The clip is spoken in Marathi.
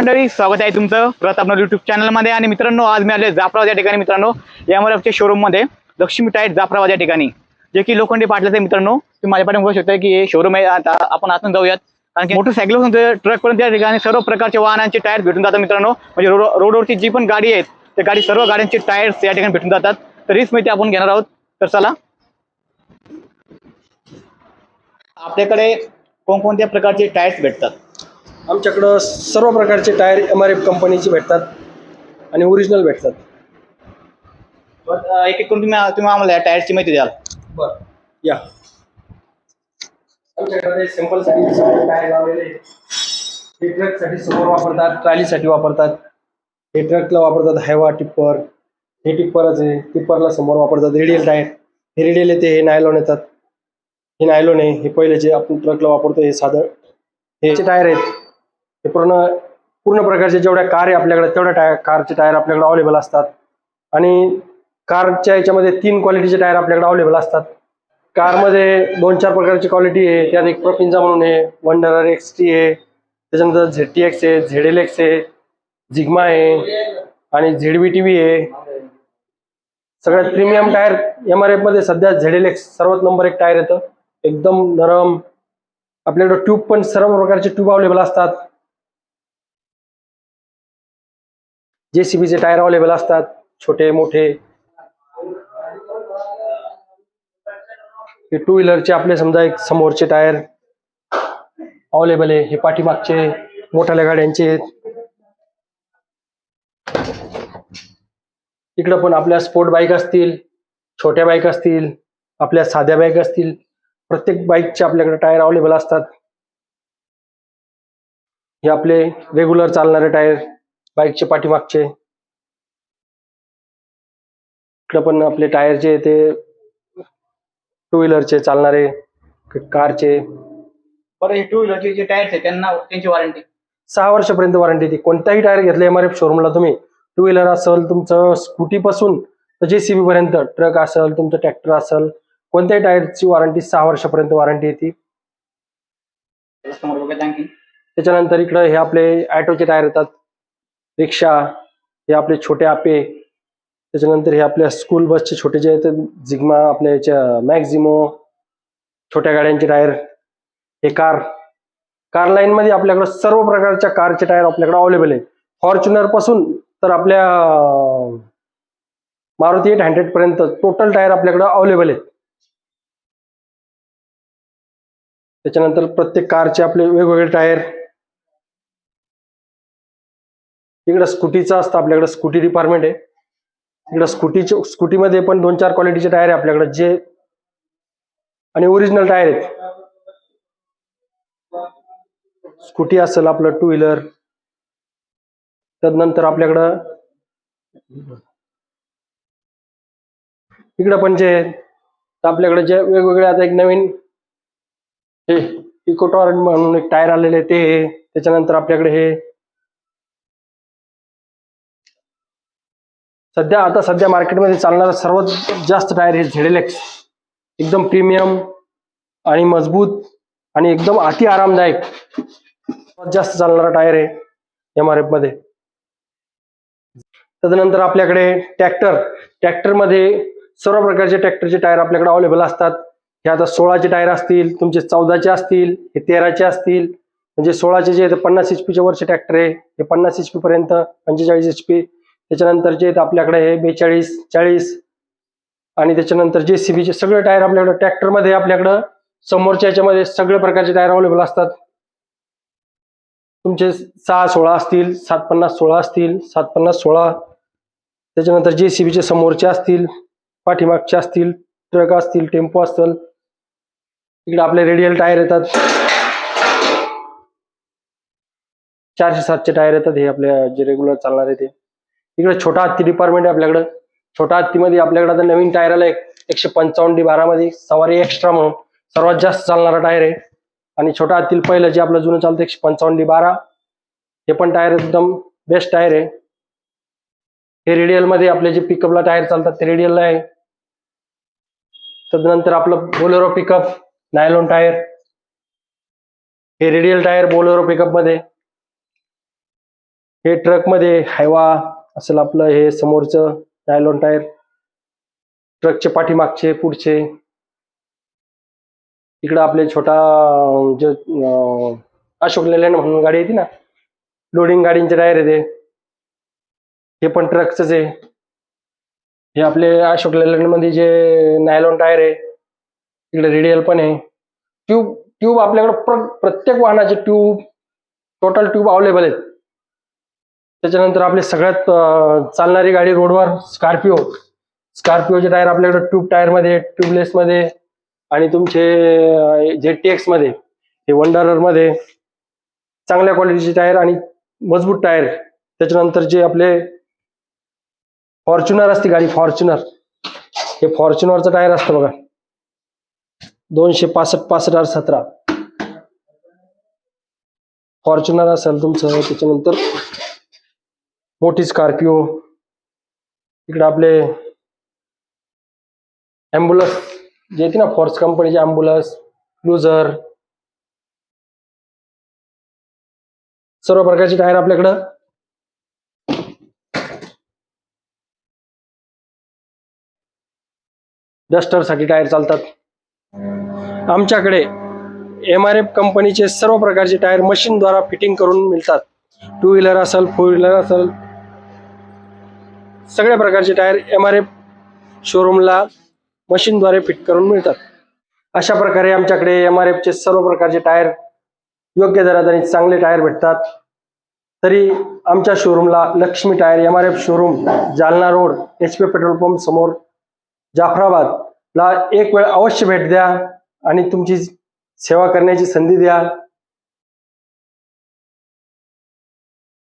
मंडळी स्वागत आहे तुमचं परत युट्यूब युट्यूब चॅनलमध्ये आणि मित्रांनो आज मी आले जाफराबाद या ठिकाणी मित्रांनो एम शोरूममध्ये. शोरूममध्ये लक्ष्मी टाईट जाफराबाद या ठिकाणी. जे की लोखंडी पाटलाचे मित्रांनो तुम्ही माझ्या पाठीमागे बघू शकता की हे शोरूम आहे. आता आपण आतून जाऊयात. कारण की मोटरसायकल ट्रक पर्यंत या ठिकाणी सर्व प्रकारच्या वाहनांचे टायर भेटून जातात मित्रांनो. म्हणजे रोड रोडवरची जी पण गाडी आहेत त्या गाडी सर्व गाड्यांचे टायर्स या ठिकाणी भेटून जातात. तर हीच माहिती आपण घेणार आहोत. तर चला. आपल्याकडे कोणकोणत्या प्रकारचे टायर्स भेटतात? आमच्याकडं सर्व प्रकारचे टायर एम आर एफ कंपनीचे भेटतात आणि ओरिजिनल भेटतात. बरं, एक एक करून तुम्ही तुम्ही आम्हाला या टायर्सची माहिती द्याल. बर या. आमच्याकडे सिम्पलसाठी टायर लावलेले आहेत. हे ट्रकसाठी समोर वापरतात ट्रॉलीसाठी वापरतात. हे ट्रकला वापरतात हायवा टिप्पर हे टिप्परच आहे. टिप्परला समोर वापरतात रेडियल टायर हे रेडियल येते हे नायलॉन येतात. हे नायलॉन आहे हे पहिले जे आपण ट्रकला वापरतो हे साधं हे टायर आहेत हे पूर्ण पूर्ण प्रकारचे जेवढ्या कार आहे आपल्याकडे तेवढ्या टायर कारचे टायर आपल्याकडे अवेलेबल असतात. आणि कारच्या याच्यामध्ये तीन क्वालिटीचे टायर आपल्याकडे अवेलेबल असतात. कारमध्ये दोन चार प्रकारची क्वालिटी आहे. त्यात एक प्रपिंजा म्हणून आहे वंडरर एक्स टी आहे. त्याच्यानंतर झेड टी एक्स आहे झेड एल एक्स आहे झिग्मा आहे आणि झेड बी टी व्ही आहे. सगळ्यात प्रीमियम टायर एम आरमध्ये सध्या झेड एल एक्स सर्वात नंबर एक टायर येतं. एकदम नरम. आपल्याकडं ट्यूब पण सर्व प्रकारचे ट्यूब अवेलेबल असतात. जेसीबीचे टायर अवेलेबल असतात छोटे मोठे. हे टू व्हीलरचे आपले समजा एक समोरचे टायर अवेलेबल आहे हे पाठीमागचे मोठ्याल्या गाड्यांचे. आहेत. इकडं पण आपल्या स्पोर्ट बाईक असतील छोट्या बाईक असतील आपल्या साध्या बाईक असतील. प्रत्येक बाईकचे आपल्याकडे टायर अवेलेबल असतात. हे आपले रेग्युलर चालणारे टायर. बाईकचे पाठीमागचे. इकडं पण आपले टायर जे आहे ते टू व्हीलरचे चालणारे कारचे. बरं हे टू व्हीलरचे जे टायर्स आहेत त्यांना त्यांची वॉरंटी सहा वर्षापर्यंत वॉरंटी ती. कोणताही टायर घेतलं एम आर एफ शोरूमला तुम्ही. टू व्हीलर असेल तुमचं स्कूटी पासून तर जेसीबी पर्यंत ट्रक असेल तुमचं ट्रॅक्टर असेल कोणत्याही टायरची वॉरंटी सहा वर्षापर्यंत वॉरंटी येते त्याच्यानंतर इकडं हे आपले ॲटोचे टायर येतात. रिक्षा हे आपले छोटे आपे त्याच्यानंतर हे आपल्या स्कूल बसचे छोटे जे आहेत झिग्मा आपल्या याच्या मॅक्झिमो छोट्या गाड्यांचे टायर हे कार कार लाईन मध्ये सर्व प्रकारच्या कारचे टायर आपल्याकडे अवेलेबल आहे फॉर्च्युनरपासून तर आपल्या मारुती एट हंड्रेड पर्यंत टोटल टायर आपल्याकडे अवेलेबल आहेत. त्याच्यानंतर प्रत्येक कारचे आपले वेगवेगळे टायर इकडं स्कूटीचं असतं आपल्याकडे स्कूटी डिपार्टमेंट आहे. इकडं स्कूटीचे स्कूटीमध्ये पण दोन चार क्वालिटीचे टायर आहे आपल्याकडे जे आणि ओरिजिनल टायर आहेत. स्कूटी असेल आपलं टू व्हीलर त्यानंतर आपल्याकडं इकडं पण जे आपल्याकडे जे वेगवेगळे आता एक नवीन हे इकोटॉर म्हणून एक टायर आलेले आहे ते त्याच्यानंतर आपल्याकडे हे सध्या आता सध्या मार्केटमध्ये चालणारा सर्वात जास्त टायर हे झेड एकदम प्रीमियम आणि मजबूत आणि एकदम अति आरामदायक. सर्वात जास्त चालणारा टायर आहे एम आर एफमध्ये त्याच्यानंतर आपल्याकडे ट्रॅक्टर ट्रॅक्टरमध्ये सर्व प्रकारचे ट्रॅक्टरचे टायर आपल्याकडे अवेलेबल असतात. हे आता सोळाचे टायर असतील तुमचे चौदाचे असतील हे तेराचे असतील. म्हणजे सोळाचे जे पन्नास एच पीच्या वरचे ट्रॅक्टर आहे हे पन्नास एच पी पर्यंत पंचेचाळीस एच पी त्याच्यानंतरचे आपल्याकडे हे बेचाळीस चाळीस आणि त्याच्यानंतर जे सी बीचे सगळे टायर आपल्याकडे ट्रॅक्टरमध्ये आपल्याकडं समोरच्या याच्यामध्ये सगळ्या प्रकारचे टायर अवेलेबल असतात. तुमचे सहा सोळा असतील सात पन्नास सोळा असतील सात पन्नास सोळा. त्याच्यानंतर जे सी बीचे समोरचे असतील पाठीमागचे असतील ट्रक असतील टेम्पो असतील इकडे आपले रेडियल टायर येतात. चारशे सातचे टायर येतात हे आपल्या जे रेग्युलर चालणारे ते. इकडे छोटा हत्ती डिपार्टमेंट आहे आपल्याकडं. छोटा हत्तीमध्ये आपल्याकडे आता नवीन टायर आला एकशे पंचावन्न डी बारा मध्ये सवारी एक्स्ट्रा म्हणून. सर्वात जास्त चालणारा टायर आहे. आणि छोटा हत्तील पहिलं जे आपलं जुनं चालतं एकशे पंचावन्न डी बारा. हे पण टायर एकदम बेस्ट टायर आहे. हे रेडियलमध्ये आपले जे पिकअपला टायर चालतात ते रेडियलला आहे. तदनंतर आपलं बोलेरो पिकअप नायलॉन टायर हे रेडियल टायर बोलेरो पिकअपमध्ये. हे ट्रकमध्ये हायवा असेल आपलं हे समोरचं नायलॉन टायर ट्रकचे पाठीमागचे पुढचे. इकडं आपले छोटा जे अशोक लेलँड म्हणून गाडी येते ना? लोडिंग गाडींचे टायर येते हे पण ट्रकचंच आहे. हे आपले अशोक लेलँडमध्ये जे नायलॉन टायर आहे इकडे रेडियल पण आहे. ट्यूब ट्यूब आपल्याकडे प्र प्रत्येक वाहनाचे ट्यूब टोटल ट्यूब अवेलेबल आहेत. त्याच्यानंतर आपली सगळ्यात चालणारी गाडी रोडवर स्कॉर्पिओ. स्कॉर्पिओचे टायर आपल्याकडे ट्यूब टायरमध्ये ट्यूबलेस मध्ये आणि तुमचे जे टेक्समध्ये हे वंडररमध्ये चांगल्या क्वालिटीचे टायर आणि मजबूत टायर. त्याच्यानंतर जे आपले फॉर्च्युनर असते गाडी फॉर्च्युनर. हे फॉर्च्युनरचं टायर असतं बघा. दोनशे पासष्ट पासष्ट आठ सतरा. फॉर्च्युनर असेल तुमचं त्याच्यानंतर मोठी स्कॉर्पिओ. इकडे आपले ॲम्ब्युलन्स जे येते ना फोर्स कंपनीचे ॲम्ब्युलन्स क्लुझर सर्व प्रकारचे टायर आपल्याकडं. डस्टरसाठी टायर चालतात. आमच्याकडे एम आर एफ कंपनीचे सर्व प्रकारचे टायर मशीनद्वारा फिटिंग करून मिळतात. टू व्हीलर असेल फोर व्हीलर असेल सगळ्या प्रकारचे टायर एम आर एफ शोरूमला मशीनद्वारे फिट करून मिळतात. अशा प्रकारे आमच्याकडे एम आर एफचे सर्व प्रकारचे टायर योग्य दरात आणि चांगले टायर भेटतात. तरी आमच्या शोरूमला Lakshmi tyre M R F showroom Jalna road H P petrol pump समोर जाफराबादला एक वेळ अवश्य भेट द्या आणि तुमची सेवा करण्याची संधी द्या.